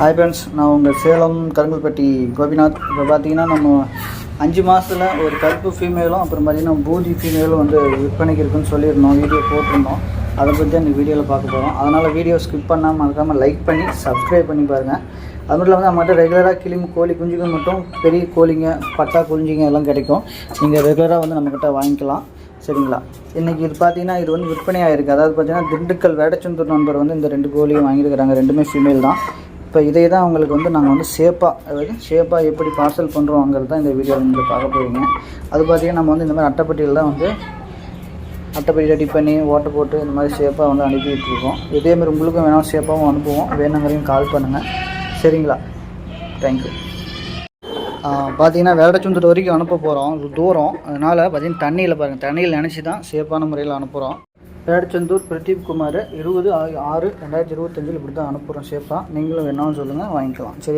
Hi friends நான் உங்கள் சேலம் கருங்கல்பட்டி கோபிநாத். இப்போ பார்த்தீங்கன்னா நம்ம அஞ்சு மாதத்தில் ஒரு கருப்பு ஃபீமேலும் அப்புறம் பார்த்தீங்கன்னா பூதி ஃபீமேலும் வந்து விற்பனைக்கு இருக்குன்னு சொல்லியிருந்தோம் வீடியோ போட்டிருந்தோம். அதை பற்றி தான் இந்த வீடியோவில் பார்க்க போகிறோம் அதனால் வீடியோ ஸ்கிப் பண்ணாமல் மறக்காமல் லைக் பண்ணி சப்ஸ்கிரைப் பண்ணி பாருங்கள் அது மட்டும் இல்லாமல் நம்மகிட்ட ரெகுலராக கிளிமு கோழி குஞ்சுகள் மட்டும் பெரிய கோழிங்க பட்டா குஞ்சுங்க எல்லாம் கிடைக்கும். நீங்கள் ரெகுலராக வந்து நம்மக்கிட்ட வாங்கிக்கலாம். சரிங்களா? இன்றைக்கி இது பார்த்தீங்கன்னா இது வந்து விற்பனை இருக்குது அதாவது பார்த்தீங்கன்னா திண்டுக்கல் வேடச்சந்தூர் நண்பர் வந்து இந்த ரெண்டு கோழியும் வாங்கியிருக்கிறாங்க. ரெண்டுமே ஃபீமேல் தான். இப்போ இதை தான் உங்களுக்கு வந்து நாங்கள் வந்து ஷேப்பாக அதாவது ஷேப்பாக எப்படி பார்சல் பண்ணுறோங்கிறது தான் இந்த வீடியோவில் நீங்கள் பார்க்க போகிறீங்க அது பார்த்தீங்கன்னா நம்ம வந்து இந்த மாதிரி அட்டைப்பட்டியில் தான் வந்து அட்டைப்பட்டி ரெடி பண்ணி ஓட்டை போட்டு இந்த மாதிரி ஷேப்பாக வந்து அனுப்பிட்டு இருக்கோம் இதேமாதிரி உங்களுக்கும் வேணாம் ஷேப்பாகவும் அனுப்புவோம். வேணுங்கிறதையும் கால் பண்ணுங்கள் சரிங்களா? தேங்க்யூ பார்த்தீங்கன்னா வேடச்சுந்தூர் வரைக்கும் அனுப்ப போகிறோம் தூரம். அதனால் பார்த்தீங்கன்னா தண்ணியில் பாருங்கள் தண்ணியில் நினச்சி தான் சேஃபான முறையில் அனுப்புகிறோம் வேடச்சந்தூர் பிரதீப் குமார் இருபது ஆறு ரெண்டாயிரத்தி இருபத்தஞ்சில் இப்படி தான் அனுப்புகிறோம் சேஃபாக நீங்களும் வேணாலும் சொல்லுங்கள் வாங்கிக்கலாம். சரி